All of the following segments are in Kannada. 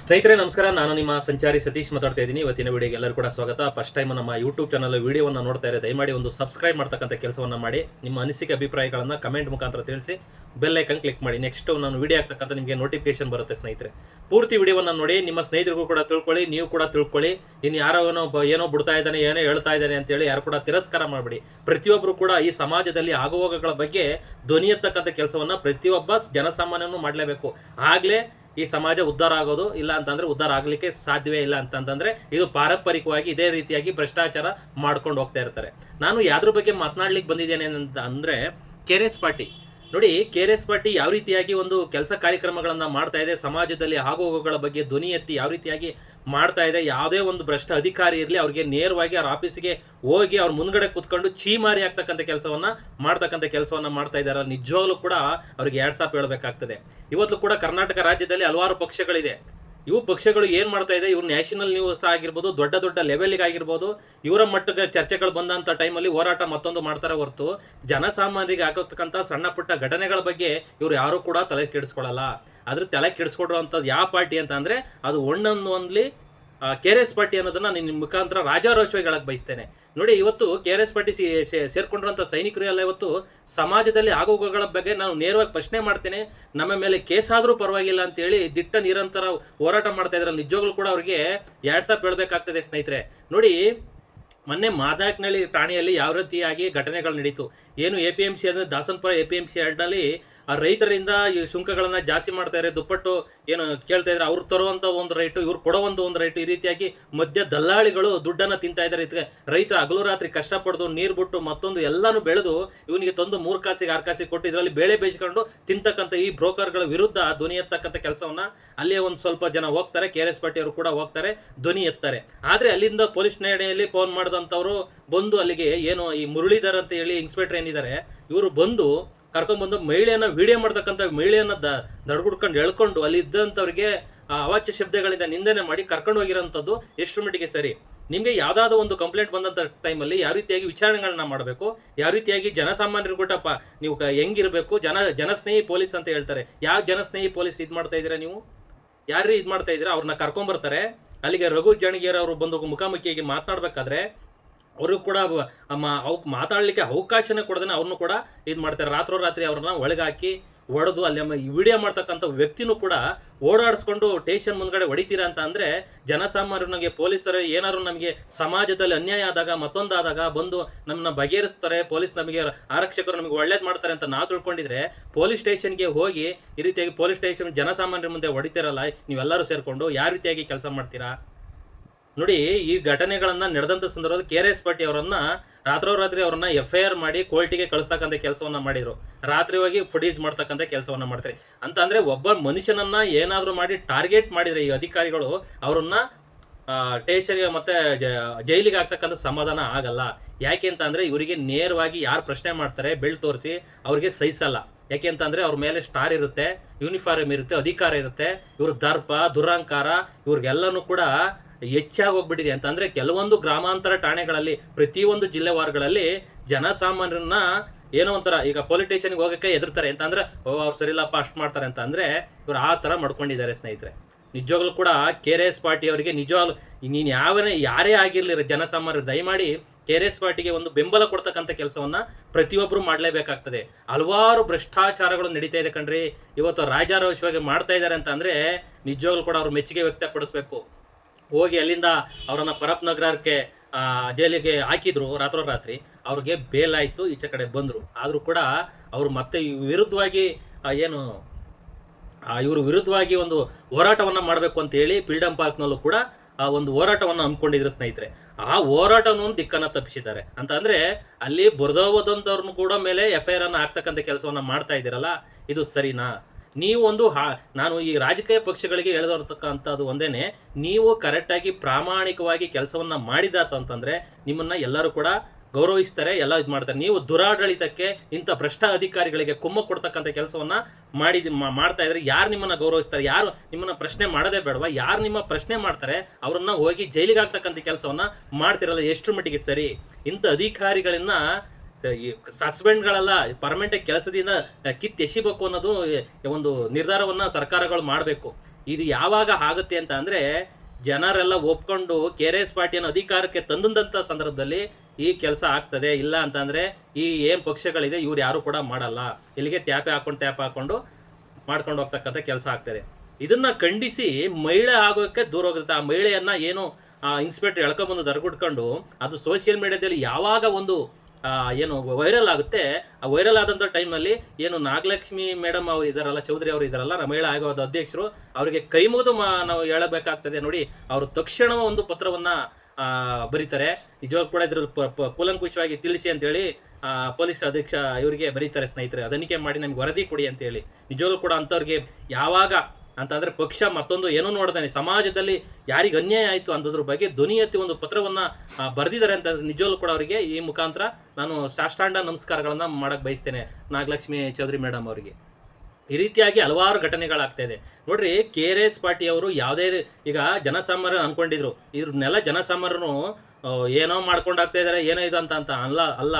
ಸ್ನೇಹಿತರೆ, ನಮಸ್ಕಾರ. ನಾನು ನಿಮ್ಮ ಸಂಚಾರಿ ಸತೀಶ್ ಮಾತಾಡ್ತಾ ಇದ್ದೀನಿ. ಇವತ್ತಿನ ವಿಡಿಯೋಗೆ ಎಲ್ಲರೂ ಕೂಡ ಸ್ವಾಗತ. ಫಸ್ಟ್ ಟೈಮ್ ನಮ್ಮ ಯೂಟ್ಯೂಬ್ ಚಾನಲ್ ವಿಡಿಯೋವನ್ನು ನೋಡ್ತಾ ಇದ್ದಾರೆ ದಯಮಾಡಿ ಒಂದು ಸಬ್ಸ್ಕ್ರೈಬ್ ಮಾಡ್ತಕ್ಕಂಥ ಕೆಲಸವನ್ನು ಮಾಡಿ. ನಿಮ್ಮ ಅನಿಸಿಕೆ, ಅಭಿಪ್ರಾಯಗಳನ್ನು ಕಮೆಂಟ್ ಮುಖಾಂತರ ತಿಳಿಸಿ. ಬೆಲ್ ಐಕನ್ ಕ್ಲಿಕ್ ಮಾಡಿ. ನೆಕ್ಸ್ಟ್ ನಾನು ವಿಡಿಯೋ ಹಾಕ್ತಕ್ಕಂಥ ನಿಮಗೆ ನೋಟಿಫಿಕೇಶನ್ ಬರುತ್ತೆ ಸ್ನೇಹಿತರೆ. ಪೂರ್ತಿ ವಿಡಿಯೋವನ್ನು ನೋಡಿ, ನಿಮ್ಮ ಸ್ನೇಹಿತರಿಗೂ ಕೂಡ ತಿಳ್ಕೊಳ್ಳಿ, ನೀವು ಕೂಡ ತಿಳ್ಕೊಳ್ಳಿ. ಇನ್ನು ಯಾರೋ ಏನೋ ಏನೋ ಬಿಡ್ತಾ ಇದ್ದಾನೆ, ಏನೋ ಹೇಳ್ತಾ ಇದ್ದಾನೆ ಅಂತೇಳಿ ಯಾರು ಕೂಡ ತಿರಸ್ಕಾರ ಮಾಡಬೇಡಿ. ಪ್ರತಿಯೊಬ್ಬರು ಕೂಡ ಈ ಸಮಾಜದಲ್ಲಿ ಆಗುವಾಗಗಳ ಬಗ್ಗೆ ಧ್ವನಿ ಎತ್ತಕ್ಕಂಥ ಕೆಲಸವನ್ನು ಪ್ರತಿಯೊಬ್ಬ ಜನಸಾಮಾನ್ಯನೂ ಮಾಡಲೇಬೇಕು. ಆಗಲೇ ಈ ಸಮಾಜ ಉದ್ಧಾರ ಆಗೋದು ಇಲ್ಲ ಅಂತಂದ್ರೆ ಉದ್ಧಾರ ಆಗಲಿಕ್ಕೆ ಸಾಧ್ಯವೇ ಇಲ್ಲ ಅಂತಂದ್ರೆ ಇದು ಪಾರಂಪರಿಕವಾಗಿ ಇದೇ ರೀತಿಯಾಗಿ ಭ್ರಷ್ಟಾಚಾರ ಮಾಡ್ಕೊಂಡು ಹೋಗ್ತಾ ಇರ್ತಾರೆ. ನಾನು ಯಾವ್ದ್ರ ಬಗ್ಗೆ ಮಾತನಾಡ್ಲಿಕ್ಕೆ ಬಂದಿದ್ದೇನೆ ಅಂತ ಅಂದ್ರೆ ಎಸ್ ಪಾರ್ಟಿ. ನೋಡಿ, ಕೆ ಆರ್ ಎಸ್ ಪಾರ್ಟಿ ಯಾವ ರೀತಿಯಾಗಿ ಒಂದು ಕೆಲಸ ಕಾರ್ಯಕ್ರಮಗಳನ್ನು ಮಾಡ್ತಾ ಇದೆ, ಸಮಾಜದಲ್ಲಿ ಆಗುಹೋಗುಗಳ ಬಗ್ಗೆ ಧ್ವನಿ ಎತ್ತಿ ಯಾವ ರೀತಿಯಾಗಿ ಮಾಡ್ತಾ ಇದೆ. ಯಾವುದೇ ಒಂದು ಭ್ರಷ್ಟ ಅಧಿಕಾರಿ ಇರಲಿ, ಅವ್ರಿಗೆ ನೇರವಾಗಿ ಅವ್ರ ಆಫೀಸಿಗೆ ಹೋಗಿ ಅವ್ರ ಮುಂದ್ಗಡೆ ಕುತ್ಕೊಂಡು ಚೀಮಾರಿ ಆಗ್ತಕ್ಕಂಥ ಕೆಲಸವನ್ನ, ಮಾಡ್ತಕ್ಕಂಥ ಕೆಲಸವನ್ನ ಮಾಡ್ತಾ ಇದ್ದಾರೆ ನಿಜವಾಗ್ಲೂ ಕೂಡ ಅವ್ರಿಗೆ ಎರಡ್ ಸಾಪ್ ಹೇಳ್ಬೇಕಾಗ್ತದೆ. ಇವತ್ತು ಕೂಡ ಕರ್ನಾಟಕ ರಾಜ್ಯದಲ್ಲಿ ಹಲವಾರು ಪಕ್ಷಗಳಿದೆ. ಇವು ಪಕ್ಷಗಳು ಏನು ಮಾಡ್ತಾ ಇದೆ? ಇವ್ರು ನ್ಯಾಷನಲ್ ನ್ಯೂಸ್ ಆಗಿರ್ಬೋದು, ದೊಡ್ಡ ದೊಡ್ಡ ಲೆವೆಲ್ಗೆ ಆಗಿರ್ಬೋದು, ಇವರ ಮಟ್ಟಕ್ಕೆ ಚರ್ಚೆಗಳು ಬಂದಂತ ಟೈಮಲ್ಲಿ ಹೋರಾಟ ಮತ್ತೊಂದು ಮಾಡ್ತಾರೆ ಹೊರತು ಜನಸಾಮಾನ್ಯರಿಗೆ ಆಗತಕ್ಕಂಥ ಸಣ್ಣ ಪುಟ್ಟ ಘಟನೆಗಳ ಬಗ್ಗೆ ಇವ್ರು ಯಾರು ಕೂಡ ತಲೆ ಕೆಡಿಸ್ಕೊಳ್ಳಲ್ಲ. ಅದ್ರ ತಲೆ ಕೆಡಿಸ್ಕೊಡುವಂಥದ್ದು ಯಾವ ಪಾರ್ಟಿ ಅಂತ ಅಂದ್ರೆ ಅದು ಒಣ್ಣೊಂದು ಕೆ ಆರ್ ಎಸ್ ಪಾರ್ಟಿ ಅನ್ನೋದನ್ನ ನಿನ್ನ ಮುಖಾಂತರ ರಾಜಾರೋಷವಾಗಿ ಬಯಸ್ತೇನೆ. ನೋಡಿ, ಇವತ್ತು ಕೆ ಆರ್ ಎಸ್ ಪಾರ್ಟಿ ಸೇರ್ಕೊಂಡಿರುವಂಥ ಸೈನಿಕರು ಎಲ್ಲ ಇವತ್ತು ಸಮಾಜದಲ್ಲಿ ಆಗೋಗಳ ಬಗ್ಗೆ ನಾನು ನೇರವಾಗಿ ಪ್ರಶ್ನೆ ಮಾಡ್ತೇನೆ. ನಮ್ಮ ಮೇಲೆ ಕೇಸ್ ಆದ್ರೂ ಪರವಾಗಿಲ್ಲ ಅಂತ ಹೇಳಿ ದಿಟ್ಟ ನಿರಂತರ ಹೋರಾಟ ಮಾಡ್ತಾ ಇದ್ದಾರೆ. ನಿಜವಾಗ್ಲೂ ಕೂಡ ಅವ್ರಿಗೆ ಎರಡು ಸಾವಿರ ಹೇಳ್ಬೇಕಾಗ್ತದೆ ಸ್ನೇಹಿತರೆ. ನೋಡಿ, ಮೊನ್ನೆ ಮಾದಾಕ್ನಳ್ಳಿ ಠಾಣೆಯಲ್ಲಿ ಯಾವ ರೀತಿಯಾಗಿ ಘಟನೆಗಳು ನಡೀತು. ಏನು ಎ ಪಿ ಎಂ ಸಿ ಅಂದರೆ Dasanapura A P M C ಎರಡಲ್ಲಿ ಆ ರೈತರಿಂದ ಈ ಸುಂಕಗಳನ್ನು ಜಾಸ್ತಿ ಮಾಡ್ತಾ ಇದ್ದಾರೆ ದುಪ್ಪಟ್ಟು ಏನು ಕೇಳ್ತಾ ಇದ್ದಾರೆ ಅವ್ರು ತರುವಂತ ಒಂದು ರೈಟು ಇವ್ರು ಕೊಡುವಂತ ಒಂದು ರೈಟು ಈ ರೀತಿಯಾಗಿ ಮಧ್ಯ ದಲ್ಲಾಳಿಗಳು ದುಡ್ಡನ್ನ ತಿಂತಾ ಇದ್ದಾರೆ. ಇದಕ್ಕೆ ರೈತ ಹಗಲು ರಾತ್ರಿ ಕಷ್ಟಪಡ್ದು ನೀರು ಬಿಟ್ಟು ಮತ್ತೊಂದು ಎಲ್ಲಾನು ಬೆಳೆದು ಇವನಿಗೆ ತಂದು ಮೂರು ಕಾಸಿಗೆ, ಆರು ಕಾಸಿಗೆ ಕೊಟ್ಟು ಇದರಲ್ಲಿ ಬೇಳೆ ಬೇಯಿಸ್ಕೊಂಡು ತಿಂತಕ್ಕಂಥ ಈ ಬ್ರೋಕರ್ಗಳ ವಿರುದ್ಧ ಧ್ವನಿ ಎತ್ತಕ್ಕಂಥ ಕೆಲಸವನ್ನ ಅಲ್ಲೇ ಒಂದು ಸ್ವಲ್ಪ ಜನ ಹೋಗ್ತಾರೆ. ಕೆ ಆರ್ ಎಸ್ ಪಾರ್ಟಿ ಅವರು ಕೂಡ ಹೋಗ್ತಾರೆ, ಧ್ವನಿ ಎತ್ತಾರೆ. ಆದ್ರೆ ಅಲ್ಲಿಂದ ಪೊಲೀಸ್ ಠಾಣೆಯಲ್ಲಿ ಫೋನ್ ಮಾಡಿದಂಥವ್ರು ಬಂದು ಅಲ್ಲಿಗೆ ಏನು ಈ ಮುರಳೀಧರ್ ಅಂತ ಹೇಳಿ ಇನ್ಸ್ಪೆಕ್ಟರ್ ಏನಿದ್ದಾರೆ, ಇವರು ಬಂದು ಕರ್ಕೊಂಡ್ಬಂದು ಮಹಿಳೆಯನ್ನ ವಿಡಿಯೋ ಮಾಡ್ತಕ್ಕಂಥ ಮಹಿಳೆಯನ್ನ ದ, ದಡ್ಗುಡ್ಕೊಂಡು ಎಳ್ಕೊಂಡು ಅಲ್ಲಿ ಇದ್ದಂಥವ್ರಿಗೆ ಅವಾಚ್ಯ ಶಬ್ದಗಳಿಂದ ನಿಂದನೆ ಮಾಡಿ ಕರ್ಕೊಂಡು ಹೋಗಿರೋಂಥದ್ದು ಎಷ್ಟು ಮಟ್ಟಿಗೆ ಸರಿ? ನಿಮಗೆ ಯಾವುದಾದ್ರು ಒಂದು ಕಂಪ್ಲೇಂಟ್ ಬಂದಂಥ ಟೈಮಲ್ಲಿ ಯಾವ ರೀತಿಯಾಗಿ ವಿಚಾರಣೆಗಳನ್ನ ಮಾಡಬೇಕು? ಯಾವ ರೀತಿಯಾಗಿ ಜನಸಾಮಾನ್ಯರು ಕೂಟಪ್ಪ ನೀವು ಹೆಂಗಿರ್ಬೇಕು? ಜನ, ಜನಸ್ನೇಹಿ ಪೊಲೀಸ್ ಅಂತ ಹೇಳ್ತಾರೆ. ಯಾವ ಜನಸ್ನೇಹಿ ಪೊಲೀಸ್ ಇದು ಮಾಡ್ತಾ ಇದ್ದೀರಾ ನೀವು? ಯಾರು ಇದು ಮಾಡ್ತಾ ಇದ್ದೀರಾ? ಅವ್ರನ್ನ ಕರ್ಕೊಂಬರ್ತಾರೆ. ಅಲ್ಲಿಗೆ ರಘು ಜಣಗಿಯರ್ ಅವರು ಬಂದು ಮುಖಾಮುಖಿಯಾಗಿ ಮಾತನಾಡ್ಬೇಕಾದ್ರೆ ಅವರು ಕೂಡ ಅವಕ್ಕೆ ಮಾತಾಡಲಿಕ್ಕೆ ಅವಕಾಶನೇ ಕೊಡದೇನೆ ಅವ್ರನ್ನೂ ಕೂಡ ಇದು ಮಾಡ್ತಾರೆ. ರಾತ್ರೋರಾತ್ರಿ ಅವ್ರನ್ನ ಒಳಗಾಕಿ ಹೊಡೆದು ಅಲ್ಲಿ ವಿಡಿಯೋ ಮಾಡ್ತಕ್ಕಂಥ ವ್ಯಕ್ತಿನೂ ಕೂಡ ಓಡಾಡಿಸ್ಕೊಂಡು ಟೇಷನ್ ಮುಂದ್ಗಡೆ ಹೊಡಿತೀರಾ ಅಂತ ಅಂದರೆ ಜನಸಾಮಾನ್ಯರು ನಮಗೆ ಪೊಲೀಸರು ಏನಾದ್ರು ನಮಗೆ ಸಮಾಜದಲ್ಲಿ ಅನ್ಯಾಯ ಆದಾಗ, ಮತ್ತೊಂದಾದಾಗ ಬಂದು ನಮ್ಮನ್ನ ಬಗೆಹರಿಸ್ತಾರೆ, ಪೊಲೀಸ್ ನಮಗೆ ಆರಕ್ಷಕರು ನಮಗೆ ಒಳ್ಳೇದು ಮಾಡ್ತಾರೆ ಅಂತ ನಾವು ತಿಳ್ಕೊಂಡಿದ್ರೆ ಪೊಲೀಸ್ ಸ್ಟೇಷನ್ಗೆ ಹೋಗಿ ಈ ರೀತಿಯಾಗಿ ಪೊಲೀಸ್ ಸ್ಟೇಷನ್ ಜನಸಾಮಾನ್ಯರ ಮುಂದೆ ಹೊಡಿತೀರಲ್ಲ, ನೀವೆಲ್ಲರೂ ಸೇರಿಕೊಂಡು ಯಾವ ರೀತಿಯಾಗಿ ಕೆಲಸ ಮಾಡ್ತೀರಾ? ನೋಡಿ, ಈ ಘಟನೆಗಳನ್ನ ನಡೆದಂತ ಸಂದರ್ಭದಲ್ಲಿ ಕೆ ಆರ್ ಎಸ್ ಪಾರ್ಟಿ ಅವರನ್ನ ರಾತ್ರೋರಾತ್ರಿ ಅವರನ್ನ ಎಫ್ ಐ ಆರ್ ಮಾಡಿ ಕೋರ್ಟಿಗೆ ಕಳಿಸ್ತಕ್ಕಂಥ ಕೆಲಸವನ್ನ ಮಾಡಿದ್ರು. ರಾತ್ರಿ ಹೋಗಿ ಫುಟೇಜ್ ಮಾಡ್ತಕ್ಕಂಥ ಕೆಲಸವನ್ನ ಮಾಡ್ತಾರೆ. ಅಂತ ಅಂದ್ರೆ ಒಬ್ಬ ಮನುಷ್ಯನನ್ನ ಏನಾದರೂ ಮಾಡಿ ಟಾರ್ಗೆಟ್ ಮಾಡಿದ್ರೆ ಈ ಅಧಿಕಾರಿಗಳು, ಅವರನ್ನ ಟೇಷನ್ಗೆ ಮತ್ತೆ ಜೈಲಿಗೆ ಆಗ್ತಕ್ಕಂಥ ಸಮಾಧಾನ ಆಗಲ್ಲ. ಯಾಕೆ ಅಂತ ಅಂದ್ರೆ ಇವರಿಗೆ ನೇರವಾಗಿ ಯಾರು ಪ್ರಶ್ನೆ ಮಾಡ್ತಾರೆ ಬೆಳ್ ತೋರಿಸಿ ಅವ್ರಿಗೆ ಸಹಿಸಲ್ಲ. ಯಾಕೆ ಅಂತಂದ್ರೆ ಅವ್ರ ಮೇಲೆ ಸ್ಟಾರ್ ಇರುತ್ತೆ, ಯೂನಿಫಾರ್ಮ್ ಇರುತ್ತೆ, ಅಧಿಕಾರ ಇರುತ್ತೆ, ಇವ್ರ ದರ್ಪ ದುರಹಂಕಾರ ಇವ್ರಿಗೆಲ್ಲನೂ ಕೂಡ ಹೆಚ್ಚಾಗಿ ಹೋಗ್ಬಿಟ್ಟಿದೆ ಅಂತಂದ್ರೆ ಕೆಲವೊಂದು ಗ್ರಾಮಾಂತರ ಠಾಣೆಗಳಲ್ಲಿ, ಪ್ರತಿಯೊಂದು ಜಿಲ್ಲೆವಾರುಗಳಲ್ಲಿ ಜನಸಾಮಾನ್ಯರನ್ನ ಏನೋ ಒಂಥರ ಈಗ ಪೊಲಿಟಿಷಿಯನ್ಗೆ ಹೋಗಕ್ಕೆ ಎದುರ್ತಾರೆ. ಅಂತಂದ್ರೆ, ಓ, ಅವ್ರು ಸರಿಲ್ಲಪ್ಪ ಅಷ್ಟು ಮಾಡ್ತಾರೆ ಅಂತ ಅಂದ್ರೆ ಇವ್ರು ಆ ಥರ ಮಾಡ್ಕೊಂಡಿದ್ದಾರೆ ಸ್ನೇಹಿತರೆ. ನಿಜವಾಗ್ಲೂ ಕೂಡ ಕೆ ಆರ್ ಎಸ್ ಪಾರ್ಟಿ ಅವರಿಗೆ ನಿಜವಾಗ್ಲು, ನೀನು ಯಾವನೇ, ಯಾರೇ ಆಗಿರಲಿ ಜನಸಾಮಾನ್ಯರು, ದಯಮಾಡಿ ಕೆ ಆರ್ ಎಸ್ ಪಾರ್ಟಿಗೆ ಒಂದು ಬೆಂಬಲ ಕೊಡ್ತಕ್ಕಂಥ ಕೆಲಸವನ್ನ ಪ್ರತಿಯೊಬ್ಬರು ಮಾಡಲೇಬೇಕಾಗ್ತದೆ. ಹಲವಾರು ಭ್ರಷ್ಟಾಚಾರಗಳು ನಡೀತಾ ಇದೆ ಕಣ್ರಿ. ಇವತ್ತು ರಾಜಾರೋಷವಾಗಿ ಮಾಡ್ತಾ ಇದ್ದಾರೆ ಅಂತ ಅಂದ್ರೆ ನಿಜವಾಗ್ಲೂ ಕೂಡ ಅವ್ರು ಮೆಚ್ಚುಗೆ ವ್ಯಕ್ತಪಡಿಸ್ಬೇಕು. ಹೋಗಿ ಅಲ್ಲಿಂದ ಅವರನ್ನು ಪರಪ್ ನಗರಕ್ಕೆ ಜೈಲಿಗೆ ಹಾಕಿದ್ರು ರಾತ್ರೋರಾತ್ರಿ. ಅವ್ರಿಗೆ ಬೇಲ್ ಆಯ್ತು, ಈಚೆ ಕಡೆ ಬಂದ್ರು. ಆದರೂ ಕೂಡ ಅವರು ಮತ್ತೆ ವಿರುದ್ಧವಾಗಿ ಏನು ಇವರು ವಿರುದ್ಧವಾಗಿ ಒಂದು ಹೋರಾಟವನ್ನ ಮಾಡಬೇಕು ಅಂತ ಹೇಳಿ ಪಿಲ್ಡಮ್ ಪಾರ್ಕ್ನಲ್ಲೂ ಕೂಡ, ಆ, ಒಂದು ಹೋರಾಟವನ್ನು ಹಮ್ಮಿಕೊಂಡಿದ್ರು ಸ್ನೇಹಿತರೆ. ಆ ಹೋರಾಟವನ್ನು ದಿಕ್ಕನ್ನು ತಪ್ಪಿಸಿದ್ದಾರೆ. ಅಂತ ಅಂದ್ರೆ ಅಲ್ಲಿ ಬುರದೋದಂತವ್ರನ್ನು ಕೂಡ ಮೇಲೆ ಎಫ್ ಐ ಅನ್ನ ಹಾಕ್ತಕ್ಕಂಥ ಕೆಲಸವನ್ನ ಮಾಡ್ತಾ ಇದ್ದೀರಲ್ಲ, ಇದು ಸರಿನಾ? ನೀವು ಒಂದು ಹಾ, ನಾನು ಈ ರಾಜಕೀಯ ಪಕ್ಷಗಳಿಗೆ ಹೇಳ್ದಿರ್ತಕ್ಕಂಥದ್ದು ಒಂದೇನೆ, ನೀವು ಕರೆಕ್ಟಾಗಿ ಪ್ರಾಮಾಣಿಕವಾಗಿ ಕೆಲಸವನ್ನ ಮಾಡಿದಾತು ಅಂತಂದ್ರೆ ನಿಮ್ಮನ್ನ ಎಲ್ಲರೂ ಕೂಡ ಗೌರವಿಸ್ತಾರೆ, ಎಲ್ಲ ಇದು ಮಾಡ್ತಾರೆ. ನೀವು ದುರಾಡಳಿತಕ್ಕೆ, ಇಂಥ ಭ್ರಷ್ಟ ಅಧಿಕಾರಿಗಳಿಗೆ ಕುಮ್ಮ ಕೊಡ್ತಕ್ಕಂಥ ಕೆಲಸವನ್ನ ಮಾಡಿ ಮಾಡ್ತಾ ಇದ್ರೆ ಯಾರು ನಿಮ್ಮನ್ನ ಗೌರವಿಸ್ತಾರೆ? ಯಾರು ನಿಮ್ಮನ್ನ ಪ್ರಶ್ನೆ ಮಾಡೋದೇ ಬೇಡವಾ? ಯಾರು ನಿಮ್ಮ ಪ್ರಶ್ನೆ ಮಾಡ್ತಾರೆ? ಅವರನ್ನ ಹೋಗಿ ಜೈಲಿಗೆ ಹಾಕ್ತಕ್ಕಂಥ ಕೆಲಸವನ್ನ ಮಾಡ್ತಿರಲ್ಲ ಎಷ್ಟು ಮಟ್ಟಿಗೆ ಸರಿ? ಇಂಥ ಅಧಿಕಾರಿಗಳನ್ನ ಈ ಸಸ್ಪೆಂಡ್ಗಳೆಲ್ಲ ಪರ್ಮನೆಂಟ್ ಕೆಲಸದಿಂದ ಕಿತ್ತು ಎಸಿಬೇಕು ಅನ್ನೋದು ಒಂದು ನಿರ್ಧಾರವನ್ನ ಸರ್ಕಾರಗಳು ಮಾಡಬೇಕು. ಇದು ಯಾವಾಗ ಆಗುತ್ತೆ ಅಂತ ಅಂದರೆ, ಜನರೆಲ್ಲ ಒಪ್ಕೊಂಡು ಕೆ ಆರ್ ಎಸ್ ಪಾರ್ಟಿಯನ್ನು ಅಧಿಕಾರಕ್ಕೆ ತಂದಂಥ ಸಂದರ್ಭದಲ್ಲಿ ಈ ಕೆಲಸ ಆಗ್ತದೆ. ಇಲ್ಲ ಅಂತಂದರೆ, ಈ ಏನು ಪಕ್ಷಗಳಿದೆ, ಇವ್ರು ಯಾರು ಕೂಡ ಮಾಡಲ್ಲ. ಇಲ್ಲಿಗೆ ಟ್ಯಾಪೆ ಹಾಕೊಂಡು, ಟ್ಯಾಪ್ ಹಾಕೊಂಡು ಮಾಡ್ಕೊಂಡು ಹೋಗ್ತಕ್ಕಂಥ ಕೆಲಸ ಆಗ್ತದೆ. ಇದನ್ನ ಖಂಡಿಸಿ ಮಹಿಳೆ ಆಗೋಕ್ಕೆ ದೂರ ಹೋಗುತ್ತೆ. ಆ ಮಹಿಳೆಯನ್ನು ಏನು, ಆ ಇನ್ಸ್ಪೆಕ್ಟರ್ ಎಳ್ಕೊಂಬಂದು ದರ್ಗುಟ್ಕೊಂಡು ಅದು ಸೋಷಿಯಲ್ ಮೀಡಿಯಾದಲ್ಲಿ ಯಾವಾಗ ಒಂದು ಏನು ವೈರಲ್ ಆಗುತ್ತೆ. ಆ ವೈರಲ್ ಆದಂಥ ಟೈಮಲ್ಲಿ ಏನು ನಾಗಲಕ್ಷ್ಮಿ ಮೇಡಮ್ ಅವ್ರು ಇದಾರಲ್ಲ, ಚೌಧರಿ ಅವರು ಇದಾರಲ್ಲ ನಮ್ಮ ಮಹಿಳಾ ಆಯೋಗದ ಅಧ್ಯಕ್ಷರು, ಅವರಿಗೆ ಕೈ ಮುಗಿದು ಮಾ ನಾವು ಹೇಳಬೇಕಾಗ್ತದೆ ನೋಡಿ, ಅವರು ತಕ್ಷಣ ಒಂದು ಪತ್ರವನ್ನ ಬರೀತಾರೆ. ನಿಜವಾಗ ಕೂಡ ಇದ್ರಲ್ಲಿ ಕೂಲಂಕುಷವಾಗಿ ತಿಳಿಸಿ ಅಂತೇಳಿ ಪೊಲೀಸ್ ಅಧ್ಯಕ್ಷ ಇವರಿಗೆ ಬರೀತಾರೆ ಸ್ನೇಹಿತರೆ. ಅದನ್ನಿಕೆ ಮಾಡಿ ನಮ್ಗೆ ವರದಿ ಕೊಡಿ ಅಂತೇಳಿ ನಿಜವಾಗ್ಲೂ ಕೂಡ ಅಂಥವ್ರಿಗೆ ಯಾವಾಗ ಅಂತಂದ್ರೆ ಪಕ್ಷ ಮತ್ತೊಂದು ಏನೋ ನೋಡ್ತಾನೆ. ಸಮಾಜದಲ್ಲಿ ಯಾರಿಗೆ ಅನ್ಯಾಯ ಆಯಿತು ಅಂತದ್ರ ಬಗ್ಗೆ ಧ್ವನಿ ಎತ್ತಿ ಒಂದು ಪತ್ರವನ್ನ ಬರೆದಿದ್ದಾರೆ ಅಂತ ನಿಜವಲ್ಲೂ ಕೂಡ ಅವರಿಗೆ. ಈ ಮುಖಾಂತರ ನಾನು ಸಾಷ್ಟಾಂಡ ನಮಸ್ಕಾರಗಳನ್ನು ಮಾಡಕ್ ಬಯಸ್ತೇನೆ. ನಾಗಲಕ್ಷ್ಮಿ ಚೌಧರಿ ಮೇಡಮ್ ಅವರಿಗೆ. ಈ ರೀತಿಯಾಗಿ ಹಲವಾರು ಘಟನೆಗಳಾಗ್ತಾ ಇದೆ. ನೋಡ್ರಿ, ಕೆ ಆರ್ ಎಸ್ ಪಾರ್ಟಿ ಅವರು ಯಾವುದೇ ಈಗ ಜನಸಾಮಾನ್ಯರು ಅನ್ಕೊಂಡಿದ್ರು. ಇವ್ರನ್ನೆಲ್ಲ ಜನಸಾಮಾನ್ಯರು ಏನೋ ಮಾಡ್ಕೊಂಡು ಆಗ್ತಾ ಇದಾರೆ, ಏನೋ ಇದು ಅಂತ ಅಂತ ಅಲ್ಲ ಅಲ್ಲ.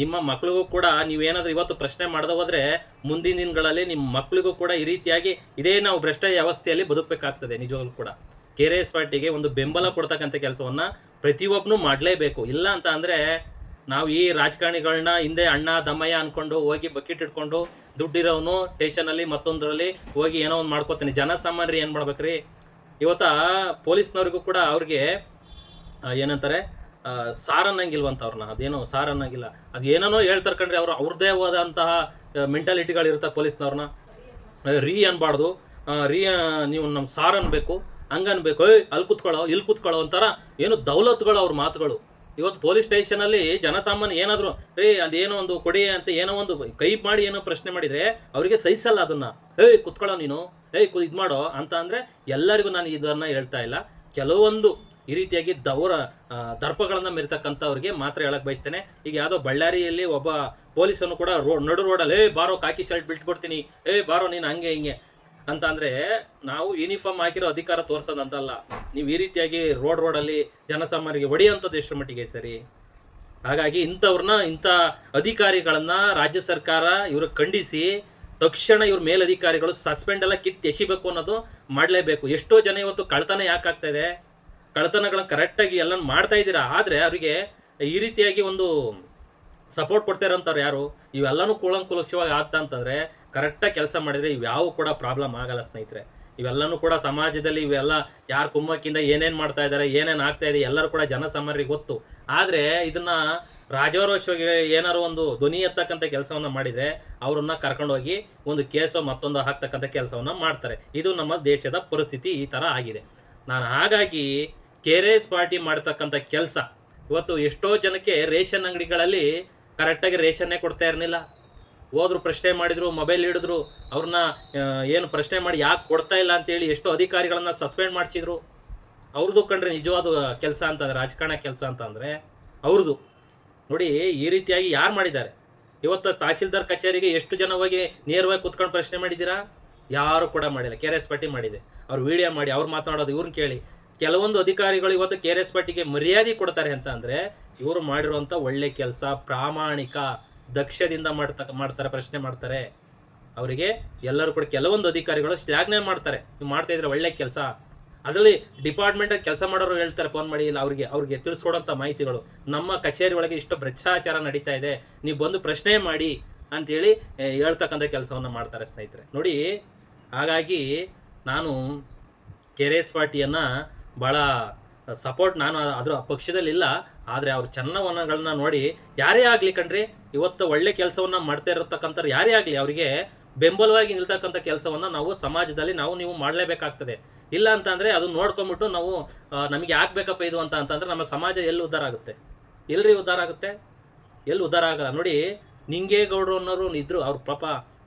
ನಿಮ್ಮ ಮಕ್ಕಳಿಗೂ ಕೂಡ ನೀವೇನಾದ್ರೂ ಇವತ್ತು ಪ್ರಶ್ನೆ ಮಾಡದ ಹೋದ್ರೆ ಮುಂದಿನ ದಿನಗಳಲ್ಲಿ ನಿಮ್ಮ ಮಕ್ಕಳಿಗೂ ಕೂಡ ಈ ರೀತಿಯಾಗಿ ಇದೇ ನಾವು ಭ್ರಷ್ಟ ವ್ಯವಸ್ಥೆಯಲ್ಲಿ ಬದುಕಬೇಕಾಗ್ತದೆ, ನಿಜವಾಗ್ಲೂ ಕೂಡ. ಕೆ ಎಸ್ ಪಾರ್ಟಿಗೆ ಒಂದು ಬೆಂಬಲ ಕೊಡ್ತಕ್ಕಂಥ ಕೆಲಸವನ್ನ ಪ್ರತಿಯೊಬ್ಬನು ಮಾಡಲೇಬೇಕು. ಇಲ್ಲ ಅಂತ ಅಂದರೆ ನಾವು ಈ ರಾಜಕಾರಣಿಗಳನ್ನ ಹಿಂದೆ ಅಣ್ಣ ದಮ್ಮಯ್ಯ ಅನ್ಕೊಂಡು ಹೋಗಿ ಬಕೆಟ್ ಇಟ್ಕೊಂಡು ದುಡ್ಡಿರೋನು ಸ್ಟೇಷನಲ್ಲಿ ಮತ್ತೊಂದರಲ್ಲಿ ಹೋಗಿ ಏನೋ ಒಂದು ಮಾಡ್ಕೋತಾನೆ. ಜನಸಾಮಾನ್ಯರು ಏನು ಮಾಡ್ಬೇಕ್ರಿ? ಇವತ್ತ ಪೊಲೀಸ್ನವ್ರಿಗೂ ಕೂಡ ಅವ್ರಿಗೆ ಏನಂತಾರೆ? ಸಾರ್ ಅನ್ನಂಗಿಲ್ವಂತ ಅವ್ರನ್ನ ಅದೇನೋ ಸಾರ್ ಅನ್ನಂಗಿಲ್ಲ. ಅದು ಏನೇನೋ ಹೇಳ್ತಾರೆ ಕಂಡ್ರೆ ಅವ್ರು. ಅವ್ರದ್ದೇ ಆದಂತಹ ಮೆಂಟಾಲಿಟಿಗಳು ಪೊಲೀಸ್ನವ್ರನ್ನ. ರೀ ಅನ್ಬಾರ್ದು. ರೀ ನೀವು ನಮ್ಮ ಸಾರ್ ಅನ್ಬೇಕು. ಹಂಗ ಅನ್ಬೇಕು. ಏಯ್ ಅಲ್ಲಿ ಕುತ್ಕೊಳ್ಳೋ ಇಲ್ಲಿ ಕುತ್ಕೊಳ್ಳೋ ಒಂಥರ ಏನು ದೌಲತ್ಗಳು ಅವ್ರ ಮಾತುಗಳು. ಇವತ್ತು ಪೊಲೀಸ್ ಸ್ಟೇಷನಲ್ಲಿ ಜನಸಾಮಾನ್ಯ ಏನಾದರೂ ರೀ ಅದೇನೋ ಒಂದು ಕೊಡಿ ಅಂತ ಏನೋ ಒಂದು ಕೈ ಮಾಡಿ ಏನೋ ಪ್ರಶ್ನೆ ಮಾಡಿದ್ರೆ ಅವರಿಗೆ ಸಹಿಸಲ್ಲ ಅದನ್ನ. ಏಯ್ ಕುತ್ಕೊಳ್ಳೋ ನೀನು. ಏಯ್, ಕು, ಇದು ಮಾಡೋ ಅಂತ ಅಂದರೆ ಎಲ್ಲರಿಗೂ ನಾನು ಇದನ್ನ ಹೇಳ್ತಾ ಇಲ್ಲ. ಕೆಲವೊಂದು ಈ ರೀತಿಯಾಗಿ ದೌರ ದರ್ಪಗಳನ್ನು ಮೆರಿತಕ್ಕಂಥವ್ರಿಗೆ ಮಾತ್ರ ಹೇಳಕ್ ಬಯಸ್ತೇನೆ. ಈಗ ಯಾವುದೋ ಬಳ್ಳಾರಿಯಲ್ಲಿ ಒಬ್ಬ ಪೊಲೀಸನ್ನು ಕೂಡ ರೋ, ನಡು ರೋಡಲ್ಲಿ, ಏ, ಬಾರೋ, ಕಾಕಿ ಶರ್ಟ್ ಬಿಟ್ಬಿಡ್ತೀನಿ. ಏ, ಬಾರೋ, ನೀನು ಹಂಗೆ, ಹಿಂಗೆ. ಅಂತ ಅಂದರೆ ನಾವು ಯೂನಿಫಾರ್ಮ್ ಹಾಕಿರೋ ಅಧಿಕಾರ ತೋರ್ಸೋದಂತಲ್ಲ. ನೀವು ಈ ರೀತಿಯಾಗಿ ರೋಡ್ ರೋಡಲ್ಲಿ ಜನಸಾಮಾನ್ಯರಿಗೆ ಹೊಡೆಯುವಂಥದ್ದು ಎಷ್ಟು ಮಟ್ಟಿಗೆ ಸರಿ? ಹಾಗಾಗಿ ಇಂಥವ್ರನ್ನ, ಇಂಥ ಅಧಿಕಾರಿಗಳನ್ನ ರಾಜ್ಯ ಸರ್ಕಾರ ಇವರು ಖಂಡಿಸಿ, ತಕ್ಷಣ ಇವ್ರ ಮೇಲಧಿಕಾರಿಗಳು ಸಸ್ಪೆಂಡ್ ಎಲ್ಲ ಕಿತ್ತು ಎಸಿಬೇಕು ಅನ್ನೋದು ಮಾಡಲೇಬೇಕು. ಎಷ್ಟೋ ಜನ ಇವತ್ತು ಕಳ್ತನ ಯಾಕಾಗ್ತಾ ಇದೆ? ಕಳ್ತನಗಳನ್ನ ಕರೆಕ್ಟಾಗಿ ಎಲ್ಲ ಮಾಡ್ತಾ ಇದ್ದೀರಾ? ಆದರೆ ಅವರಿಗೆ ಈ ರೀತಿಯಾಗಿ ಒಂದು ಸಪೋರ್ಟ್ ಕೊಡ್ತಾ ಅಂತಾರೆ ಯಾರು? ಇವೆಲ್ಲನೂ ಕೂಲಂಕುಲಕ್ಷವಾಗಿ ಆಗ್ತಾ ಅಂತಂದ್ರೆ ಕರೆಕ್ಟಾಗಿ ಕೆಲಸ ಮಾಡಿದ್ರೆ ಇವ್ಯಾವು ಕೂಡ ಪ್ರಾಬ್ಲಮ್ ಆಗಲ್ಲ ಸ್ನೇಹಿತರೆ. ಇವೆಲ್ಲನೂ ಕೂಡ ಸಮಾಜದಲ್ಲಿ ಇವೆಲ್ಲ ಯಾರು ಕುಮ್ಮಕ್ಕಿಂದ ಏನೇನು ಮಾಡ್ತಾ ಇದ್ದಾರೆ ಏನೇನು ಆಗ್ತಾ ಇದೆ ಎಲ್ಲರೂ ಕೂಡ ಜನಸಾಮಾನ್ಯರಿಗೆ ಗೊತ್ತು. ಆದರೆ ಇದನ್ನ ರಾಜಾರೋಷವಾಗಿ ಏನಾರು ಒಂದು ಧ್ವನಿ ಎತ್ತಕ್ಕಂಥ ಕೆಲಸವನ್ನ ಮಾಡಿದ್ರೆ ಅವ್ರನ್ನ ಕರ್ಕೊಂಡೋಗಿ ಒಂದು ಕೇಸು ಮತ್ತೊಂದು ಹಾಕ್ತಕ್ಕಂಥ ಕೆಲಸವನ್ನ ಮಾಡ್ತಾರೆ. ಇದು ನಮ್ಮ ದೇಶದ ಪರಿಸ್ಥಿತಿ ಈ ತರ ಆಗಿದೆ. ನಾನು ಹಾಗಾಗಿ ಕೆ ಎಸ್ ಪಾರ್ಟಿ ಮಾಡ್ತಕ್ಕಂಥ ಕೆಲಸ. ಇವತ್ತು ಎಷ್ಟೋ ಜನಕ್ಕೆ ರೇಷನ್ ಅಂಗಡಿಗಳಲ್ಲಿ ಕರೆಕ್ಟಾಗಿ ರೇಷನ್ನೇ ಕೊಡ್ತಾ ಇರಲಿಲ್ಲ. ಹೋದ್ರು ಪ್ರಶ್ನೆ ಮಾಡಿದ್ರು, ಮೊಬೈಲ್ ಹಿಡಿದ್ರು, ಅವ್ರನ್ನ ಏನು ಪ್ರಶ್ನೆ ಮಾಡಿ ಯಾಕೆ ಕೊಡ್ತಾ ಇಲ್ಲ ಅಂತೇಳಿ ಎಷ್ಟೋ ಅಧಿಕಾರಿಗಳನ್ನ ಸಸ್ಪೆಂಡ್ ಮಾಡಿಸಿದ್ರು. ಅವ್ರದ್ದು ಕಂಡ್ರೆ ನಿಜವಾದ ಕೆಲಸ ಅಂತಂದರೆ ರಾಜಕಾರಣ ಕೆಲಸ ಅಂತಂದರೆ ಅವ್ರದ್ದು ನೋಡಿ, ಈ ರೀತಿಯಾಗಿ ಯಾರು ಮಾಡಿದ್ದಾರೆ? ಇವತ್ತು ತಹಶೀಲ್ದಾರ್ ಕಚೇರಿಗೆ ಎಷ್ಟು ಜನ ಹೋಗಿ ನೇರವಾಗಿ ಕುತ್ಕೊಂಡು ಪ್ರಶ್ನೆ ಮಾಡಿದ್ದೀರಾ? ಯಾರು ಕೂಡ ಮಾಡಿಲ್ಲ. ಕೆ ಆರ್ ಎಸ್ ಪಟ್ಟಿ ಮಾಡಿದೆ. ಅವ್ರು ವಿಡಿಯೋ ಮಾಡಿ, ಅವ್ರು ಮಾತನಾಡೋದು ಇವ್ರನ್ನ ಕೇಳಿ. ಕೆಲವೊಂದು ಅಧಿಕಾರಿಗಳು ಇವತ್ತು ಕೆ ಆರ್ ಎಸ್ ಪಾರ್ಟಿಗೆ ಮರ್ಯಾದೆ ಕೊಡ್ತಾರೆ ಅಂತ ಅಂದ್ರೆ ಇವರು ಮಾಡಿರುವಂಥ ಒಳ್ಳೆ ಕೆಲಸ ಪ್ರಾಮಾಣಿಕ ದಕ್ಷದಿಂದ ಮಾಡ್ತಕ್ಕ ಮಾಡ್ತಾರೆ ಪ್ರಶ್ನೆ ಮಾಡ್ತಾರೆ. ಅವರಿಗೆ ಎಲ್ಲರೂ ಕೂಡ ಕೆಲವೊಂದು ಅಧಿಕಾರಿಗಳು ಶ್ಲಾಘನೆ ಮಾಡ್ತಾರೆ. ನೀವು ಮಾಡ್ತಾ ಇದ್ರೆ ಒಳ್ಳೆ ಕೆಲಸ. ಅದರಲ್ಲಿ ಡಿಪಾರ್ಟ್ಮೆಂಟಲ್ಲಿ ಕೆಲಸ ಮಾಡೋರು ಹೇಳ್ತಾರೆ ಫೋನ್ ಮಾಡಿ ಇಲ್ಲ ಅವರಿಗೆ ಅವ್ರಿಗೆ ತಿಳಿಸ್ಕೊಡೋಂಥ ಮಾಹಿತಿಗಳು. ನಮ್ಮ ಕಚೇರಿ ಒಳಗೆ ಇಷ್ಟು ಭ್ರಷ್ಟಾಚಾರ ನಡೀತಾ ಇದೆ ನೀವು ಬಂದು ಪ್ರಶ್ನೆ ಮಾಡಿ ಅಂತೇಳಿ ಏ, ಹೇಳ್ತಕ್ಕಂಥ ಕೆಲಸವನ್ನು ಮಾಡ್ತಾರೆ ಸ್ನೇಹಿತರೆ. ನೋಡಿ ಹಾಗಾಗಿ ನಾನು ಕೆ ಆರ್ ಪಾರ್ಟಿಯನ್ನು ಭಾಳ ಸಪೋರ್ಟ್ ನಾನು ಅದರ ಪಕ್ಷದಲ್ಲಿ ಇಲ್ಲ ಆದರೆ ಅವ್ರ ಚನ್ನವನಗಳನ್ನ ನೋಡಿ ಯಾರೇ ಆಗಲಿ ಕಣ್ರಿ, ಇವತ್ತು ಒಳ್ಳೆ ಕೆಲಸವನ್ನು ಮಾಡ್ತಾ ಇರತಕ್ಕಂಥವ್ರು ಯಾರೇ ಆಗಲಿ ಅವರಿಗೆ ಬೆಂಬಲವಾಗಿ ನಿಲ್ತಕ್ಕಂಥ ಕೆಲಸವನ್ನು ನಾವು ಸಮಾಜದಲ್ಲಿ ನಾವು ನೀವು ಮಾಡಲೇಬೇಕಾಗ್ತದೆ. ಇಲ್ಲ ಅಂತಂದರೆ ಅದು ನೋಡ್ಕೊಂಬಿಟ್ಟು ನಾವು ನಮಗೆ ಆಗ್ಬೇಕಪ್ಪ ಇದು ಅಂತ ಅಂತಂದ್ರೆ ನಮ್ಮ ಸಮಾಜ ಎಲ್ಲಿ ಉದ್ಧಾರ ಆಗುತ್ತೆ? ಎಲ್ರಿ ಉದ್ಧಾರ ಆಗುತ್ತೆ? ಎಲ್ಲಿ ಉದ್ಧಾರ ಆಗಲ್ಲ. ನೋಡಿ, ನಿಂಗೇಗೌಡರು ಅನ್ನೋರು ಇದ್ರು, ಅವ್ರ ಪಾಪ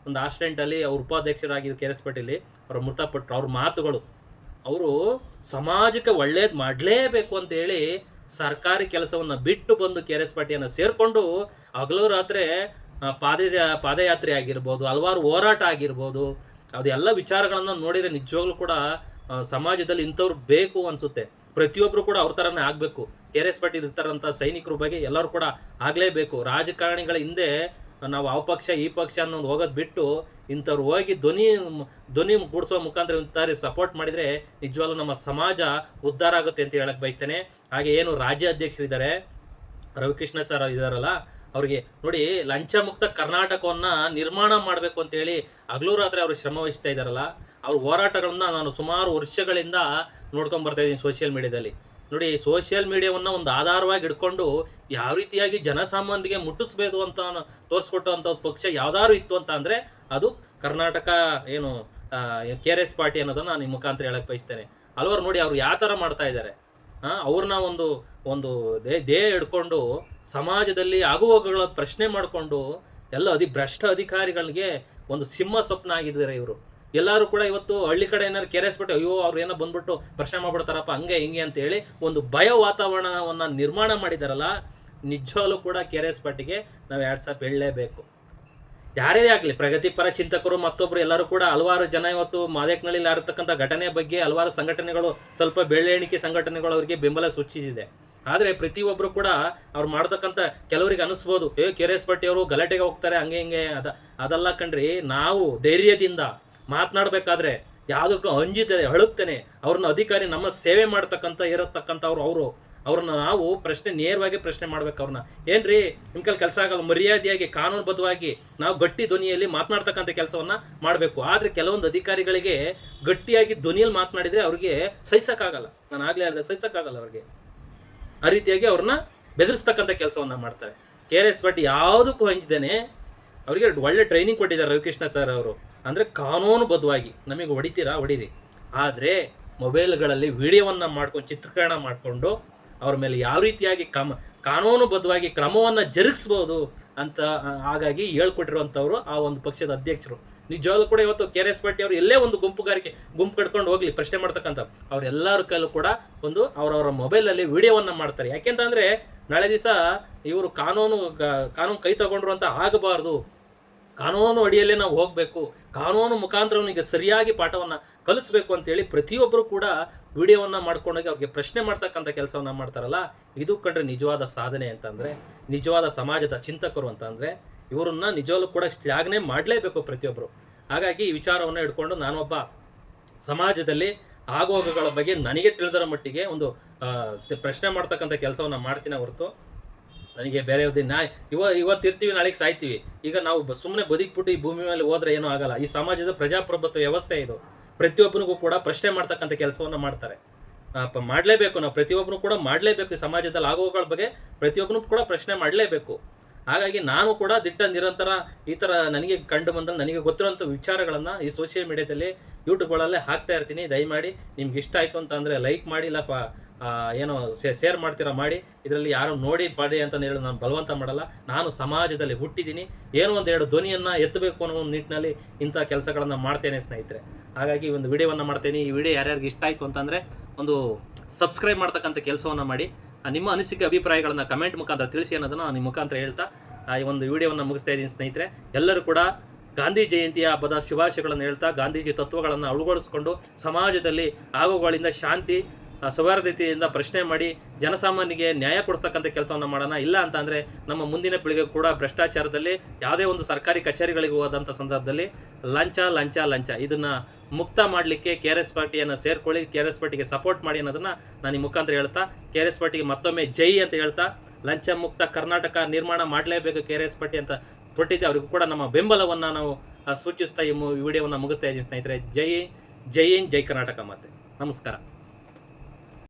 ಒಂದು ಆಕ್ಸಿಡೆಂಟಲ್ಲಿ ಅವ್ರ ಉಪಾಧ್ಯಕ್ಷರಾಗಿ ಕೆ ಎಸ್ ಪೇಟೆಯಲ್ಲಿ ಅವ್ರು ಮೃತಪಟ್ಟರು ಅವ್ರ ಮಾತುಗಳು. ಅವರು ಸಮಾಜಕ್ಕೆ ಒಳ್ಳೇದು ಮಾಡಲೇಬೇಕು ಅಂತೇಳಿ ಸರ್ಕಾರಿ ಕೆಲಸವನ್ನು ಬಿಟ್ಟು ಬಂದು ಕೆ ಆರ್ ಎಸ್ ಪಾರ್ಟಿಯನ್ನು ಸೇರಿಕೊಂಡು ಹಗಲು ರಾತ್ರಿ ಪಾದ ಪಾದಯಾತ್ರೆ ಆಗಿರ್ಬೋದು, ಹಲವಾರು ಹೋರಾಟ ಆಗಿರ್ಬೋದು, ಅದೆಲ್ಲ ವಿಚಾರಗಳನ್ನು ನೋಡಿದರೆ ನಿಜವಾಗ್ಲೂ ಕೂಡ ಸಮಾಜದಲ್ಲಿ ಇಂಥವ್ರು ಬೇಕು ಅನಿಸುತ್ತೆ. ಪ್ರತಿಯೊಬ್ಬರು ಕೂಡ ಅವ್ರ ಥರನೇ ಆಗಬೇಕು. ಕೆ ಆರ್ ಎಸ್ ಪಾರ್ಟಿ ಇರ್ತಾರಂಥ ಸೈನಿಕರ ಬಗ್ಗೆ ಎಲ್ಲರೂ ಕೂಡ ಆಗಲೇಬೇಕು. ರಾಜಕಾರಣಿಗಳ ಹಿಂದೆ ನಾವು ಆ ಪಕ್ಷ, ಈ ಪಕ್ಷ ಅನ್ನೋದು ಹೋಗೋದು ಬಿಟ್ಟು ಇಂಥವ್ರು ಹೋಗಿ ಧ್ವನಿ ಧ್ವನಿ ಗುಡಿಸೋ ಮುಖಾಂತರ ಇಂಥವ್ರು ಸಪೋರ್ಟ್ ಮಾಡಿದರೆ ನಿಜವಾಗ್ಲೂ ನಮ್ಮ ಸಮಾಜ ಉದ್ಧಾರ ಆಗುತ್ತೆ ಅಂತ ಹೇಳಕ್ ಬಯಸ್ತೇನೆ. ಹಾಗೆ ಏನು ರಾಜ್ಯ ಅಧ್ಯಕ್ಷರಿದ್ದಾರೆ ರವಿಕೃಷ್ಣ ಸರ್ ಇದ್ದಾರಲ್ಲ ಅವ್ರಿಗೆ ನೋಡಿ ಲಂಚ ಮುಕ್ತ ಕರ್ನಾಟಕವನ್ನ ನಿರ್ಮಾಣ ಮಾಡಬೇಕು ಅಂತ ಹೇಳಿ ಹಗಲು ರಾತ್ರಿ ಅವರು ಶ್ರಮ ವಹಿಸ್ತಾ ಇದ್ದಾರಲ್ಲ ಅವ್ರ ಹೋರಾಟಗಳನ್ನ ನಾನು ಸುಮಾರು ವರ್ಷಗಳಿಂದ ನೋಡ್ಕೊಂಡ್ ಬರ್ತಾ ಇದ್ದೀನಿ ಸೋಷಿಯಲ್ ಮೀಡಿಯಾದಲ್ಲಿ ನೋಡಿ ಸೋಷಿಯಲ್ ಮೀಡಿಯಾವನ್ನು ಒಂದು ಆಧಾರವಾಗಿ ಇಟ್ಕೊಂಡು ಯಾವ ರೀತಿಯಾಗಿ ಜನಸಾಮಾನ್ಯರಿಗೆ ಮುಟ್ಟಿಸ್ಬೇಕು ಅಂತ ತೋರಿಸ್ಕೊಟ್ಟಂಥ ಪಕ್ಷ ಯಾವ್ದಾದ್ರು ಇತ್ತು ಅಂತ ಅಂದರೆ ಅದು ಕರ್ನಾಟಕ ಏನು ಕೆ ಆರ್ ಎಸ್ ಪಾರ್ಟಿ ಅನ್ನೋದನ್ನ ನಾನು ಮುಖಾಂತರ ಹೇಳಕ್ ಬಯಸ್ತೇನೆ. ಹಲವಾರು ನೋಡಿ ಅವ್ರು ಯಾವ ಥರ ಮಾಡ್ತಾ ಇದ್ದಾರೆ. ಅವ್ರನ್ನ ಒಂದು ಒಂದು ದೇ, ದೇಹ ಹಿಡ್ಕೊಂಡು ಸಮಾಜದಲ್ಲಿ ಆಗುವಗಳ ಪ್ರಶ್ನೆ ಮಾಡಿಕೊಂಡು ಎಲ್ಲ ಅಧಿ ಭ್ರಷ್ಟ ಅಧಿಕಾರಿಗಳಿಗೆ ಒಂದು ಸಿಂಹ ಸ್ವಪ್ನ ಆಗಿದ್ದಾರೆ ಇವರು. ಎಲ್ಲರೂ ಕೂಡ ಇವತ್ತು ಹಳ್ಳಿ ಕಡೆ ಏನಾರು ಕೆರೆಸ್ಬಿಟ್ಟು, ಅಯ್ಯೋ, ಅವ್ರು ಏನೋ ಬಂದ್ಬಿಟ್ಟು ಪ್ರಶ್ನೆ ಮಾಡ್ಬಿಡ್ತಾರಪ್ಪ, ಹಂಗೆ ಹಿಂಗೆ ಅಂತ ಹೇಳಿ ಒಂದು ಭಯ ವಾತಾವರಣವನ್ನ ನಿರ್ಮಾಣ ಮಾಡಿದಾರಲ್ಲ, ನಿಜವಾಗ್ಲೂ ಕೂಡ ಕೆ ಪಾರ್ಟಿಗೆ ನಾವು ಎರಡು ಸಾಪ್ ಹೇಳಲೇಬೇಕು. ಯಾರೇ ಆಗಲಿ ಪ್ರಗತಿಪರ ಚಿಂತಕರು ಮತ್ತೊಬ್ಬರು ಎಲ್ಲರೂ ಕೂಡ ಹಲವಾರು ಜನ ಇವತ್ತು ಮಾದೇಕ್ನಳ್ಳಿಲಿ ಆಡ್ತಕ್ಕಂಥ ಘಟನೆ ಬಗ್ಗೆ ಹಲವಾರು ಸಂಘಟನೆಗಳು, ಸ್ವಲ್ಪ ಬೆಳ್ಳೆಣಿಕೆ ಸಂಘಟನೆಗಳು ಅವರಿಗೆ ಬೆಂಬಲ ಸೂಚಿಸಿದೆ. ಆದರೆ ಪ್ರತಿಯೊಬ್ಬರು ಕೂಡ ಅವ್ರು ಮಾಡ್ತಕ್ಕಂಥ ಕೆಲವರಿಗೆ ಅನಿಸ್ಬೋದು, ಏ ಕೆ ಎಸ್ ಅವರು ಗಲಾಟೆಗೆ ಹೋಗ್ತಾರೆ, ಹಂಗೆ ಹಿಂಗೆ, ಅದ ಅದೆಲ್ಲ ಕಣ್ರಿ ನಾವು ಧೈರ್ಯದಿಂದ ಮಾತನಾಡಬೇಕಾದ್ರೆ ಯಾವುದಕ್ಕೂ ಅಂಜಿದ್ದೇನೆ ಅಳುತ್ತೇನೆ ಅವ್ರನ್ನ ಅಧಿಕಾರಿ ನಮ್ಮ ಸೇವೆ ಮಾಡ್ತಕ್ಕಂಥ ಇರತಕ್ಕಂಥವ್ರು ಅವರು ಅವ್ರನ್ನ ನಾವು ಪ್ರಶ್ನೆ ನೇರವಾಗಿ ಪ್ರಶ್ನೆ ಮಾಡ್ಬೇಕು ಅವ್ರನ್ನ. ಏನ್ರಿ, ನಿಮ್ ಕೈಲಿ ಕೆಲಸ ಆಗಲ್ಲ, ಮರ್ಯಾದೆಯಾಗಿ, ಕಾನೂನುಬದ್ಧವಾಗಿ ನಾವು ಗಟ್ಟಿ ಧ್ವನಿಯಲ್ಲಿ ಮಾತನಾಡ್ತಕ್ಕಂಥ ಕೆಲಸವನ್ನ ಮಾಡಬೇಕು. ಆದ್ರೆ ಕೆಲವೊಂದು ಅಧಿಕಾರಿಗಳಿಗೆ ಗಟ್ಟಿಯಾಗಿ ಧ್ವನಿಯಲ್ಲಿ ಮಾತನಾಡಿದ್ರೆ ಅವ್ರಿಗೆ ಸಹಿಸೋಕ್ಕಾಗಲ್ಲ. ನಾನು ಆಗ್ಲೇ ಹೇಳಿದೆ, ಸಹಿಸೋಕ್ಕಾಗಲ್ಲ ಅವ್ರಿಗೆ. ಆ ರೀತಿಯಾಗಿ ಅವ್ರನ್ನ ಬೆದರಿಸ್ತಕ್ಕಂಥ ಕೆಲಸವನ್ನ ಮಾಡ್ತಾರೆ. ಕೆ ಆರ್ ಎಸ್ ಬಟ್ ಯಾವುದಕ್ಕೂ ಹಂಚಿದ್ದೇನೆ ಅವರಿಗೆ ಒಳ್ಳೆ ಟ್ರೈನಿಂಗ್ ಕೊಟ್ಟಿದ್ದಾರೆ ರವಿಕೃಷ್ಣ ಸರ್ ಅವರು. ಅಂದರೆ ಕಾನೂನುಬದ್ಧವಾಗಿ ನಮಗೆ ಹೊಡಿತೀರಾ? ಹೊಡೀರಿ. ಆದರೆ ಮೊಬೈಲ್ಗಳಲ್ಲಿ ವಿಡಿಯೋವನ್ನು ಮಾಡ್ಕೊಂಡು ಚಿತ್ರೀಕರಣ ಮಾಡಿಕೊಂಡು ಅವ್ರ ಮೇಲೆ ಯಾವ ರೀತಿಯಾಗಿ ಕಮ ಕಾನೂನುಬದ್ಧವಾಗಿ ಕ್ರಮವನ್ನು ಜರುಗಿಸ್ಬೋದು ಅಂತ ಹಾಗಾಗಿ ಹೇಳ್ಕೊಟ್ಟಿರುವಂಥವ್ರು ಆ ಒಂದು ಪಕ್ಷದ ಅಧ್ಯಕ್ಷರು. ನಿಜವಾಗ್ಲೂ ಕೂಡ ಇವತ್ತು ಕೆ ಆರ್ ಎಸ್ ಪಾರ್ಟಿ ಅವರು ಎಲ್ಲೇ ಒಂದು ಗುಂಪುಗಾರಿಕೆ, ಗುಂಪು ಕಟ್ಕೊಂಡು ಹೋಗ್ಲಿ, ಪ್ರಶ್ನೆ ಮಾಡ್ತಕ್ಕಂಥ ಅವರೆಲ್ಲರ ಕೈಲೂ ಕೂಡ ಒಂದು ಅವರವರ ಮೊಬೈಲಲ್ಲಿ ವಿಡಿಯೋವನ್ನು ಮಾಡ್ತಾರೆ. ಯಾಕೆಂತಂದ್ರೆ ನಾಳೆ ದಿವಸ ಇವರು ಕಾನೂನು ಕಾನೂನು ಕೈ ತಗೊಂಡ್ರು ಅಂತ ಆಗಬಾರ್ದು. ಕಾನೂನು ಅಡಿಯಲ್ಲೇ ನಾವು ಹೋಗಬೇಕು. ಕಾನೂನು ಮುಖಾಂತರ ಅವನಿಗೆ ಸರಿಯಾಗಿ ಪಾಠವನ್ನು ಕಲಿಸ್ಬೇಕು ಅಂತೇಳಿ ಪ್ರತಿಯೊಬ್ಬರು ಕೂಡ ವಿಡಿಯೋವನ್ನು ಮಾಡ್ಕೊಂಡೋಗಿ ಅವ್ರಿಗೆ ಪ್ರಶ್ನೆ ಮಾಡ್ತಕ್ಕಂಥ ಕೆಲಸವನ್ನು ಮಾಡ್ತಾರಲ್ಲ, ಇದು ಕಂಡ್ರೆ ನಿಜವಾದ ಸಾಧನೆ ಅಂತಂದರೆ, ನಿಜವಾದ ಸಮಾಜದ ಚಿಂತಕರು ಅಂತಂದರೆ, ಇವರನ್ನ ನಿಜವಾಗ್ಲೂ ಕೂಡ ಶ್ಲಾಘನೆ ಮಾಡಲೇಬೇಕು ಪ್ರತಿಯೊಬ್ಬರು ಹಾಗಾಗಿ ಈ ವಿಚಾರವನ್ನು ಹಿಡ್ಕೊಂಡು ನಾನೊಬ್ಬ ಸಮಾಜದಲ್ಲಿ ಆಗೋಗಗಳ ಬಗ್ಗೆ ನನಗೆ ತಿಳಿದರ ಮಟ್ಟಿಗೆ ಒಂದು ಪ್ರಶ್ನೆ ಮಾಡ್ತಕ್ಕಂಥ ಕೆಲಸವನ್ನು ಮಾಡ್ತೀನಿ ಹೊರತು ನನಗೆ ಬೇರೆ ನಾ ಇವ ಇವತ್ತು ಇರ್ತೀವಿ ನಾಳೆಗೆ ಸಾಯ್ತೀವಿ. ಈಗ ನಾವು ಸುಮ್ಮನೆ ಬದುಕ್ಬಿಟ್ಟು ಈ ಭೂಮಿ ಮೇಲೆ ಹೋದ್ರೆ ಏನೂ ಆಗಲ್ಲ. ಈ ಸಮಾಜದ ಪ್ರಜಾಪ್ರಭುತ್ವ ವ್ಯವಸ್ಥೆ ಇದು. ಪ್ರತಿಯೊಬ್ಬನಿಗೂ ಕೂಡ ಪ್ರಶ್ನೆ ಮಾಡ್ತಕ್ಕಂಥ ಕೆಲಸವನ್ನು ಮಾಡ್ತಾರೆ. ಮಾಡಲೇಬೇಕು ನಾವು. ಪ್ರತಿಯೊಬ್ಬರು ಕೂಡ ಮಾಡಲೇಬೇಕು ಈ ಸಮಾಜದಲ್ಲಿ ಆಗುವಗಳ ಬಗ್ಗೆ. ಪ್ರತಿಯೊಬ್ಬನು ಕೂಡ ಪ್ರಶ್ನೆ ಮಾಡಲೇಬೇಕು. ಹಾಗಾಗಿ ನಾನು ಕೂಡ ದಿಟ್ಟ, ನಿರಂತರ ಈ ಥರ ನನಗೆ ಕಂಡು ಬಂದ ನನಗೆ ಗೊತ್ತಿರೋಂಥ ವಿಚಾರಗಳನ್ನು ಈ ಸೋಷಿಯಲ್ ಮೀಡಿಯಾದಲ್ಲಿ ಯೂಟ್ಯೂಬ್ಗಳಲ್ಲೇ ಹಾಕ್ತಾ ಇರ್ತೀನಿ. ದಯಮಾಡಿ ನಿಮ್ಗೆ ಇಷ್ಟ ಆಯಿತು ಅಂತ ಅಂದರೆ ಲೈಕ್ ಮಾಡಿ, ಇಲ್ಲ ಫ- ಏನೋ ಶೇರ್ ಮಾಡ್ತೀರಾ ಮಾಡಿ, ಇದರಲ್ಲಿ ಯಾರು ನೋಡಿ ಪಾಡಿ ಅಂತ ಹೇಳಿ ನಾನು ಬಲವಂತ ಮಾಡಲ್ಲ. ನಾನು ಸಮಾಜದಲ್ಲಿ ಹುಟ್ಟಿದ್ದೀನಿ. ಏನೋ ಒಂದೆರಡು ಧ್ವನಿಯನ್ನು ಎತ್ತಬೇಕು ಅನ್ನೋ ಒಂದು ನಿಟ್ಟಿನಲ್ಲಿ ಇಂಥ ಕೆಲಸಗಳನ್ನು ಮಾಡ್ತೇನೆ ಸ್ನೇಹಿತರೆ. ಹಾಗಾಗಿ ಒಂದು ವಿಡಿಯೋವನ್ನು ಮಾಡ್ತೇನೆ. ಈ ವಿಡಿಯೋ ಯಾರ್ಯಾರಿಗೆ ಇಷ್ಟ ಆಯಿತು ಅಂತಂದರೆ ಒಂದು ಸಬ್ಸ್ಕ್ರೈಬ್ ಮಾಡ್ತಕ್ಕಂಥ ಕೆಲಸವನ್ನು ಮಾಡಿ. ನಿಮ್ಮ ಅನಿಸಿಕೆ ಅಭಿಪ್ರಾಯಗಳನ್ನು ಕಮೆಂಟ್ ಮುಖಾಂತರ ತಿಳಿಸಿ ಅನ್ನೋದನ್ನು ನಾನು ನಿಮ್ಮ ಮುಖಾಂತರ ಹೇಳ್ತಾ ಈ ಒಂದು ವಿಡಿಯೋವನ್ನು ಮುಗಿಸ್ತಾ ಇದ್ದೀನಿ ಸ್ನೇಹಿತರೆ. ಎಲ್ಲರೂ ಕೂಡ ಗಾಂಧಿ ಜಯಂತಿಯ ಹಬ್ಬದ ಶುಭಾಶಯಗಳನ್ನು ಹೇಳ್ತಾ, ಗಾಂಧೀಜಿ ತತ್ವಗಳನ್ನು ಅಳವಡಿಸಿಕೊಂಡು ಸಮಾಜದಲ್ಲಿ ಆಗುಗಳಿಂದ ಶಾಂತಿ ಸೌಹಾರ್ದತೆಯಿಂದ ಪ್ರಶ್ನೆ ಮಾಡಿ ಜನಸಾಮಾನ್ಯರಿಗೆ ನ್ಯಾಯ ಕೊಡಿಸ್ತಕ್ಕಂಥ ಕೆಲಸವನ್ನು ಮಾಡೋಣ. ಇಲ್ಲ ಅಂತ ಅಂದರೆ ನಮ್ಮ ಮುಂದಿನ ಪೀಳಿಗೆ ಕೂಡ ಭ್ರಷ್ಟಾಚಾರದಲ್ಲಿ ಯಾವುದೇ ಒಂದು ಸರ್ಕಾರಿ ಕಚೇರಿಗಳಿಗೆ ಹೋದಂಥ ಸಂದರ್ಭದಲ್ಲಿ ಲಂಚ ಲಂಚ ಲಂಚ. ಇದನ್ನು ಮುಕ್ತ ಮಾಡಲಿಕ್ಕೆ ಕೆ ಆರ್ ಎಸ್ ಪಾರ್ಟಿಯನ್ನು ಸೇರ್ಕೊಳ್ಳಿ. ಕೆ ಆರ್ ಎಸ್ ಪಾರ್ಟಿಗೆ ಸಪೋರ್ಟ್ ಮಾಡಿ ಅನ್ನೋದನ್ನು ನಾನು ಈ ಮುಖಾಂತರ ಹೇಳ್ತಾ, ಕೆ ಆರ್ ಎಸ್ ಪಾರ್ಟಿಗೆ ಮತ್ತೊಮ್ಮೆ ಜೈ ಅಂತ ಹೇಳ್ತಾ, ಲಂಚ, ಮುಕ್ತ ಕರ್ನಾಟಕ ನಿರ್ಮಾಣ ಮಾಡಲೇಬೇಕು ಕೆ ಆರ್ ಎಸ್ ಪಾರ್ಟಿ ಅಂತ ಕೊಟ್ಟಿದ್ದೆ ಅವ್ರಿಗೂ ಕೂಡ ನಮ್ಮ ಬೆಂಬಲವನ್ನು ನಾವು ಸೂಚಿಸ್ತಾ ಈ ವಿಡಿಯೋವನ್ನು ಮುಗಿಸ್ತಾ ಇದ್ದೀನಿ ಸ್ನೇಹಿತರೆ. ಜೈ ಜೈ ಇನ್ ಜೈ ಕರ್ನಾಟಕ ಮತ್ತೆ ನಮಸ್ಕಾರ.